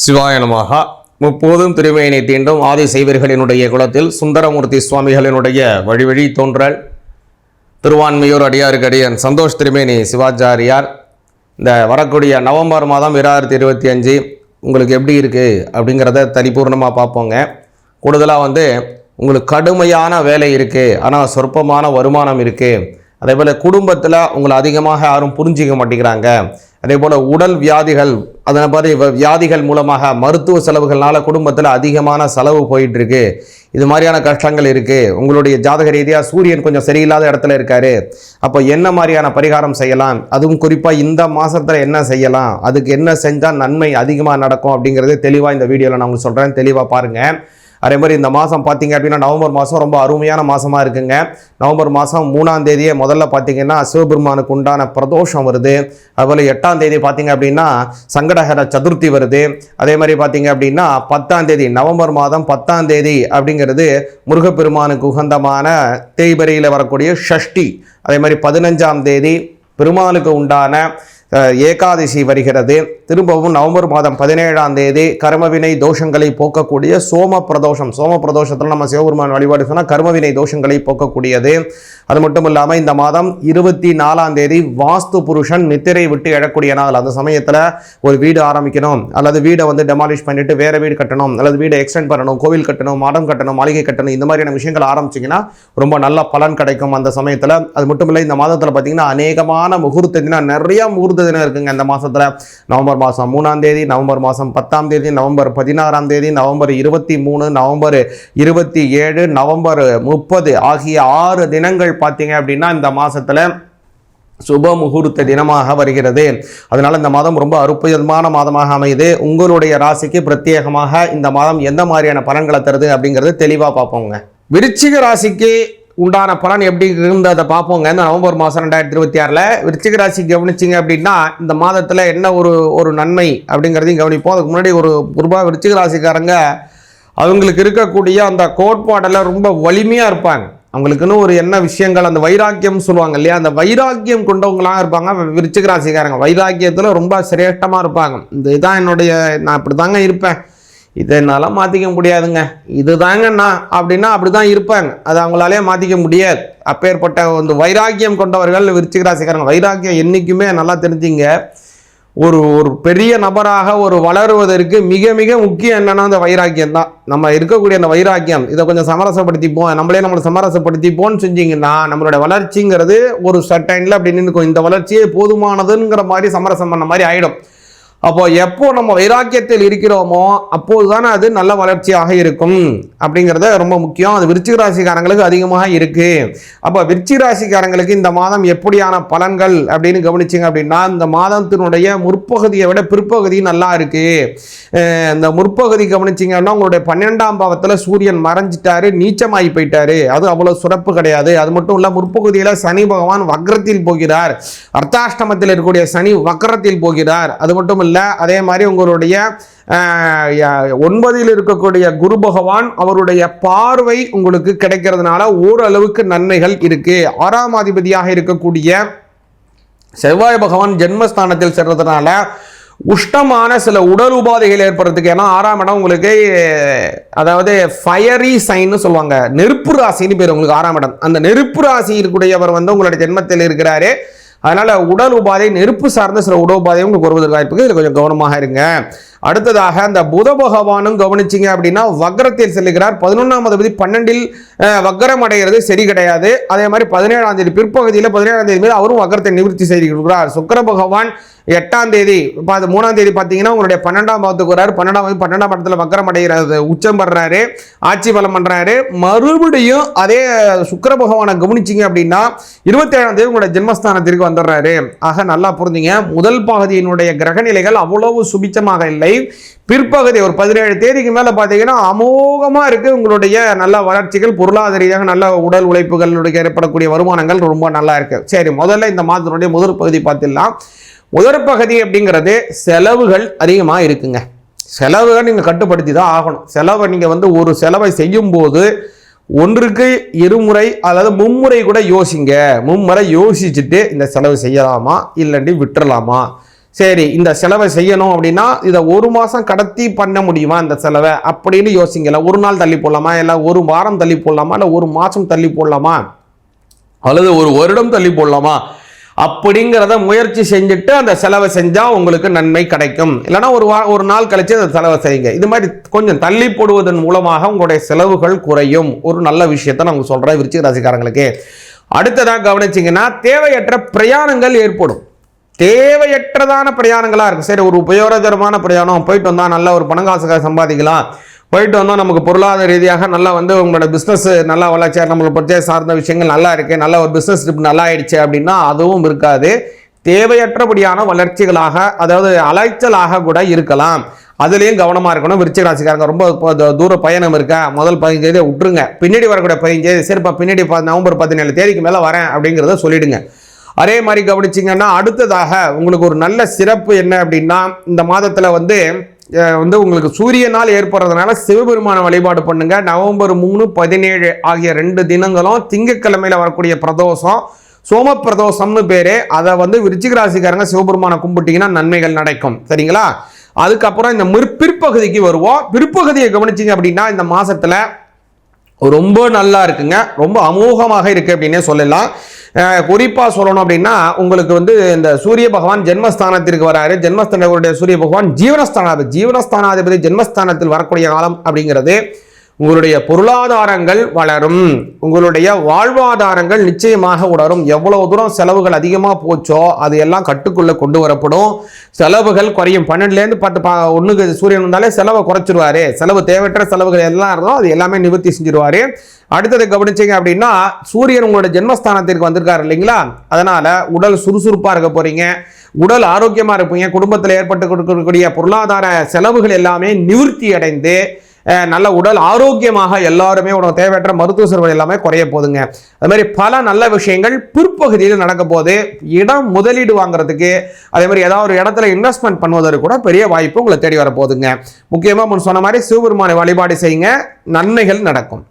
சிவாய முப்போதும் திருமையினை தீண்டும் ஆதி சைவர்களினுடைய குலத்தில் சுந்தரமூர்த்தி சுவாமிகளினுடைய வழிவழி தோன்றல். திருவான்மையூர் அடியாருக்கு அடியன் சந்தோஷ் திருமேனி சிவாச்சாரியார். இந்த வரக்கூடிய நவம்பர் மாதம் இரண்டாயிரத்தி இருபத்தி அஞ்சு உங்களுக்கு எப்படி இருக்குது அப்படிங்கிறத தனிபூர்ணமாக பார்ப்போங்க. கூடுதலாக வந்து உங்களுக்கு கடுமையான வேலை இருக்குது ஆனால் சொற்பமான வருமானம் இருக்குது அதே போல் குடும்பத்தில் உங்களை அதிகமாக யாரும் புரிஞ்சிக்க மாட்டேங்கிறாங்க. அதே போல் உடல் வியாதிகள் அதே மாதிரி வியாதிகள் மூலமாக மருத்துவ செலவுகள்னால குடும்பத்தில் அதிகமான செலவு போயிட்டுருக்கு. இது மாதிரியான கஷ்டங்கள் இருக்குது உங்களுடைய ஜாதக ரீதியாக சூரியன் கொஞ்சம் சரியில்லாத இடத்துல இருக்காரு. அப்போ என்ன மாதிரியான பரிகாரம் செய்யலாம்? அதுவும் குறிப்பாக இந்த மாதத்தில் என்ன செய்யலாம்? அதுக்கு என்ன செஞ்சால் நன்மை அதிகமாக நடக்கும் அப்படிங்கிறது தெளிவாக இந்த வீடியோவில் நான் உங்களுக்கு சொல்கிறேன் தெளிவாக பாருங்கள் அதே மாதிரி இந்த மாதம் பார்த்தீங்க அப்படின்னா நவம்பர் மாதம் ரொம்ப அருமையான மாதமாக இருக்குங்க. நவம்பர் மாதம் மூணாம் தேதியே முதல்ல பார்த்தீங்கன்னா சிவபெருமானுக்கு உண்டான பிரதோஷம் வருது. அதுபோல் எட்டாம் தேதி பார்த்தீங்க அப்படின்னா சங்கடஹர சதுர்த்தி வருது. அதே மாதிரி பார்த்தீங்க அப்படின்னா பத்தாம் தேதி நவம்பர் மாதம் பத்தாம் தேதி அப்படிங்கிறது முருகப்பெருமானுக்கு உகந்தமான தேய்பரியில் வரக்கூடிய ஷஷ்டி. அதே மாதிரி பதினஞ்சாம் தேதி பெருமாளுக்கு உண்டான ஏகாதசி வருகிறது. திரும்பவும் நவம்பர் மாதம் பதினேழாம் தேதி கர்மவினை தோஷங்களை போக்கக்கூடிய சோம பிரதோஷம் சோம பிரதோஷத்தில் நம்ம சிவபெருமான் வழிபாடு சொன்னால் கர்மவினை தோஷங்களை போக்கக்கூடியது. அது மட்டும் இல்லாமல் இந்த மாதம் இருபத்தி நாலாம் தேதி வாஸ்து புருஷன் நித்திரை விட்டு எழக்கூடிய நாள். அந்த சமயத்தில் ஒரு வீடு ஆரம்பிக்கணும். அல்லது வீடை வந்து டெமாலிஷ் பண்ணிட்டு வேறு வீடு கட்டணும். அல்லது வீடை எக்ஸ்டெண்ட் பண்ணணும். கோவில் கட்டணும் மடம் கட்டணும் மாளிகை கட்டணும். இந்த மாதிரியான விஷயங்கள் ஆரம்பிச்சிங்கன்னா ரொம்ப நல்ல பலன் கிடைக்கும் அந்த சமயத்தில். அது மட்டும் இல்லை இந்த மாதத்தில் பார்த்தீங்கன்னா அநேகமான முகூர்த்தத்தினா நிறைய முகூர்த்த தினம் இருக்குங்க இந்த மாதத்தில் நவம்பர் மாதம் மூணாம் தேதி நவம்பர் மாதம் பத்தாம் தேதி நவம்பர் பதினாறாம் தேதி நவம்பர் இருபத்தி மூணு நவம்பர் இருபத்தி ஏழு நவம்பர் முப்பது ஆகிய ஆறு தினங்கள் பார்த்தீங்க அப்படின்னா இந்த மாதத்தில் சுப முகூர்த்த தினமாக வருகிறது. அதனால இந்த மாதம் ரொம்ப அற்புதமான மாதமாக அமையுது. உங்களுடைய ராசிக்கு பிரத்யேகமாக இந்த மாதம் எந்த மாதிரியான பலன்களை தருது அப்படிங்கிறது தெளிவாக பார்ப்போங்க. விருச்சிக ராசிக்கு உண்டான பலன் எப்படி இருந்ததை பார்ப்போங்க. இந்த நவம்பர் மாதம் ரெண்டாயிரத்தி இருபத்தி ஆறில் விருச்சிக ராசி கவனிச்சிங்க அப்படின்னா இந்த மாதத்தில் என்ன ஒரு ஒரு நன்மை அப்படிங்கிறதையும் கவனிப்போம். அதுக்கு முன்னாடி ஒரு ரூபா விருச்சிக ராசிக்காரங்க அவங்களுக்கு இருக்கக்கூடிய அந்த கோட்பாடெல்லாம் ரொம்ப வலிமையாக இருப்பாங்க. அவங்களுக்குன்னு ஒரு என்ன விஷயங்கள் அந்த வைராக்கியம் சொல்லுவாங்க இல்லையா? அந்த வைராக்கியம் கொண்டவங்களாக இருப்பாங்க விருச்சிக ராசிக்காரங்க. வைராக்கியத்தில் ரொம்ப சிரேஷ்டமாக இருப்பாங்க. இந்த இதான் என்னுடைய நான் இப்படி தாங்க இருப்பேன். இதை என்னால் மாற்றிக்க முடியாதுங்க. இதுதாங்க நான். அப்படின்னா அப்படி தான் இருப்பாங்க. அது அவங்களாலே மாற்றிக்க முடியாது. அப்பேற்பட்ட வந்து வைராக்கியம் கொண்டவர்கள் விருச்சிக ராசிக்காரங்க. வைராக்கியம் என்றைக்குமே நல்லா தெரிஞ்சுங்க. ஒரு ஒரு பெரிய நபராக ஒரு வளருவதற்கு மிக மிக முக்கியம் என்னென்னா அந்த வைராக்கியம் தான். நம்ம இருக்கக்கூடிய அந்த வைராக்கியம் இதை கொஞ்சம் சமரசப்படுத்திப்போம். நம்மளே நம்மளை சமரசப்படுத்திப்போன்னு செஞ்சிங்கன்னா நம்மளோட வளர்ச்சிங்கிறது ஒரு சர்டைனில் அப்படி நின்றுக்கும் இந்த வளர்ச்சியே போதுமானதுங்கிற மாதிரி சமரசம் பண்ண மாதிரி ஆகிடும் அப்போ எப்போ நம்ம வைராக்கியத்தில் இருக்கிறோமோ அப்போது தானே அது நல்ல வளர்ச்சியாக இருக்கும். அப்படிங்கிறத ரொம்ப முக்கியம். அது விருச்சிக ராசிக்காரங்களுக்கு அதிகமாக இருக்கு. அப்போ விருச்சிக ராசிக்காரங்களுக்கு இந்த மாதம் எப்படியான பலன்கள் அப்படின்னு கவனிச்சிங்க அப்படின்னா இந்த மாதத்தினுடைய முற்பகுதியை விட பிற்பகுதி நல்லா இருக்கு. இந்த முற்பகுதி கவனிச்சிங்கன்னா உங்களுடைய பன்னெண்டாம் பாவத்தில் சூரியன் மறைஞ்சிட்டாரு நீச்சமாகி போயிட்டாரு. அது அவ்வளோ சிறப்பு கிடையாது. அது மட்டும் இல்லை முற்பகுதியில் சனி பகவான் வக்ரத்தில் போகிறார். அர்த்தாஷ்டமத்தில் இருக்கக்கூடிய சனி வக்ரத்தில் போகிறார். அது மட்டும் இல்லை அதே மாதிரி உங்களுடைய ஒன்பதில் இருக்கக்கூடிய குரு பகவான் அவருடைய பார்வை உங்களுக்கு கிடைக்கிறதுனால ஓரளவுக்கு நன்மைகள் இருக்கு. ஆறாம் அதிபதியாக இருக்கக்கூடிய செவ்வாய் பகவான் ஜென்மஸ்தானத்தில் செல்றதுனால உஷ்டமான சில உடல் உபாதைகள் ஏற்படுறதுக்கு ஏன்னா ஆறாம் இடம் உங்களுக்கு அதாவது ஃபயரி சைன்னு சொல்லுவாங்க. நெருப்பு ராசின்னு பேர் உங்களுக்கு ஆறாம் இடம். அந்த நெருப்பு ராசி இருக்கக்கூடியவர் வந்து உங்களுடைய ஜென்மத்தில் இருக்கிறாரு. அதனால உடல் உபாதை நெருப்பு சார்ந்த சில உடல் உபாதை உங்களுக்கு வருவதற்கு வாய்ப்புக்கு இதில் கொஞ்சம் கவனமாக இருங்க. அடுத்ததாக அந்த புத பகவானும் கவனிச்சிங்க அப்படின்னா வக்ரத்தில் செல்லுகிறார். பதினொன்றாம் அதிபதி பன்னெண்டில் அஹ், வக்ரம் அடைகிறது சரி கிடையாது. அதே மாதிரி பதினேழாம் தேதி பிற்பகுதியில் பதினேழாம் தேதி மேல் அவரும் வக்ரத்தை நிவர்த்தி செய்து கொடுக்கிறார் சுக்கிர பகவான் எட்டாம் தேதி இப்போ மூணாம் தேதி பார்த்தீங்கன்னா உங்களுடைய பன்னெண்டாம் பாவத்துக்கு வராரு பன்னெண்டாம் பன்னெண்டாம் இடத்துல வக்கரம் அடைகிறது உச்சம் படுறாரு ஆட்சி பலம் பண்ணுறாரு மறுபடியும் அதே சுக்கிர பகவானை கவனிச்சிங்க அப்படின்னா இருபத்தேழாம் தேதி உங்களுடைய ஜென்மஸ்தானத்திற்கு வந்துடுறாரு. ஆக நல்லா புரிஞ்சுங்க முதல் பகுதியினுடைய கிரக நிலைகள் அவ்வளவு சுபிச்சமாக இல்லை. பிற்பகுதி ஒரு பதினேழு தேதிக்கு மேலே பார்த்தீங்கன்னா அமோகமாக இருக்கு. உங்களுடைய நல்ல வளர்ச்சிகள் பொருளாதார ரீதியாக நல்ல உடல் உழைப்புகளுடைய ஏற்படக்கூடிய வருமானங்கள் ரொம்ப நல்லா இருக்கு. சரி முதல்ல இந்த மாதத்தினுடைய முதல் பகுதி பார்த்துடலாம். முதற் பகுதி அப்படிங்கிறது செலவுகள் அதிகமாக இருக்குங்க. செலவுகள் நீங்கள் கட்டுப்படுத்தி தான் ஆகணும். செலவை நீங்கள் வந்து ஒரு செலவை செய்யும்போது ஒன்றுக்கு இருமுறை அதாவது மும்முறை கூட யோசிங்க. மும்முறை யோசிச்சுட்டு இந்த செலவு செய்யலாமா? இல்லைண்டி விட்டுறலாமா? சரி இந்த செலவை செய்யணும் அப்படின்னா இதை ஒரு மாதம் கடத்தி பண்ண முடியுமா இந்த செலவை? அப்படின்னு யோசிங்கல ஒரு நாள் தள்ளி போடலாமா? இல்லை ஒரு வாரம் தள்ளி போடலாமா? இல்லை ஒரு மாதம் தள்ளி போடலாமா? அல்லது ஒரு வருடம் தள்ளி போடலாமா? அப்படிங்கிறத முயற்சி செஞ்சுட்டு அந்த செலவை செஞ்சால் உங்களுக்கு நன்மை கிடைக்கும். இல்லைன்னா ஒரு வா ஒரு நாள் கழித்து அந்த செலவை செய்யுங்க. இது மாதிரி கொஞ்சம் தள்ளி போடுவதன் மூலமாக உங்களுடைய செலவுகள் குறையும். ஒரு நல்ல விஷயத்தை நான் சொல்கிறேன் விருச்சிக ராசிக்காரங்களுக்கு. அடுத்ததாக கவனிச்சிங்கன்னா தேவையற்ற பிரயாணங்கள் ஏற்படும். தேவையற்றதான பிரயாணங்களாக இருக்கும் சரி ஒரு உபயோகரமான பிரயாணம். போயிட்டு வந்தால் நல்லா ஒரு பணங்காசுக்காக சம்பாதிக்கலாம். போயிட்டு வந்தால் நமக்கு பொருளாதார ரீதியாக நல்லா வந்து உங்களோட பிஸ்னஸ் நல்லா வளர்ச்சியாக நம்மளை பற்றிய சார்ந்த விஷயங்கள் நல்லா இருக்குது நல்ல ஒரு பிஸ்னஸ் ட்ரிப் நல்லா ஆயிடுச்சு அப்படின்னா அதுவும் இருக்காது. தேவையற்றபடியான வளர்ச்சிகளாக அதாவது அலைச்சலாக கூட இருக்கலாம். அதுலேயும் கவனமாக இருக்கணும். விருச்சிக ராசிக்காரங்க ரொம்ப த- தூர பயணம் இருக்கா. முதல் பதினஞ்சு தேதியை விட்டுருங்க. பின்னாடி வரக்கூடிய பதினஞ்சு சரிப்பா பின்னாடி ப- நவம்பர் பதினேழு தேதிக்கு மேலே வரேன் அப்படிங்கிறத சொல்லிடுங்க. அதே மாதிரி கவனிச்சிங்கன்னா அடுத்ததாக உங்களுக்கு ஒரு நல்ல சிறப்பு என்ன அப்படின்னா இந்த மாதத்தில் வந்து வந்து உங்களுக்கு சூரியனால் ஏற்படுறதுனால சிவபெருமான வழிபாடு பண்ணுங்க. நவம்பர் மூணு பதினேழு ஆகிய ரெண்டு தினங்களும் திங்கக்கிழமையில் வரக்கூடிய பிரதோஷம் சோம பிரதோஷம்னு பேரு. அதை வந்து விருச்சிக ராசிக்காரங்க சிவபெருமானை கும்பிட்டீங்கன்னா நன்மைகள் நடக்கும். சரிங்களா? அதுக்கப்புறம் இந்த மிற் பிற்பகுதிக்கு வருவோம். பிற்பகுதியை கவனிச்சிங்க அப்படின்னா இந்த மாசத்துல ரொம்ப நல்லா இருக்குங்க. ரொம்ப அமோகமாக இருக்குது அப்படின்னே சொல்லலாம். குறிப்பாக சொல்லணும் அப்படின்னா உங்களுக்கு வந்து இந்த சூரிய பகவான் ஜென்மஸ்தானத்திற்கு வராரு. ஜென்மஸ்தானங்களுடைய சூரிய பகவான் ஜீவனஸ்தானாதிபதி ஜீவனஸ்தானாதிபதி ஜென்மஸ்தானத்தில் வரக்கூடிய காலம் அப்படிங்கிறது உங்களுடைய பொருளாதாரங்கள் வளரும். உங்களுடைய வாழ்வாதாரங்கள் நிச்சயமாக உணரும் எவ்வளவு தூரம் செலவுகள் அதிகமாக போச்சோ அது எல்லாம் கட்டுக்குள்ளே கொண்டு வரப்படும். செலவுகள் குறையும். பன்னெண்டுலேருந்து பத்து பா ஒன்றுக்கு சூரியன் வந்தாலே செலவை குறைச்சிருவாரு. செலவு தேவையற்ற செலவுகள் எல்லாம் இருந்தோ அது எல்லாமே நிவர்த்தி செஞ்சிருவாரு. அடுத்தது கவனிச்சிங்க அப்படின்னா சூரியன் உங்களோட ஜென்மஸ்தானத்திற்கு வந்திருக்காரு இல்லைங்களா? அதனால் உடல் சுறுசுறுப்பாக இருக்க போகிறீங்க உடல் ஆரோக்கியமாக இருப்பீங்க. குடும்பத்தில் ஏற்பட்டு கொடுக்கக்கூடிய பொருளாதார செலவுகள் எல்லாமே நிவர்த்தி அடைந்து நல்ல உடல் ஆரோக்கியமாக எல்லாருமே உனக்கு தேவையற்ற மருத்துவ செலவு எல்லாமே குறைய போதுங்க அது மாதிரி பல நல்ல விஷயங்கள் பிற்பகுதியில் நடக்க போது இடம் முதலீடு வாங்குறதுக்கு அதே மாதிரி ஏதாவது ஒரு இடத்துல இன்வெஸ்ட்மெண்ட் பண்ணுவதற்கு கூட பெரிய வாய்ப்பு உங்களை தேடி வர போதுங்க முக்கியமாக முன் சொன்ன மாதிரி சிவபெருமானை வழிபாடு செய்யுங்க. நன்மைகள் நடக்கும்.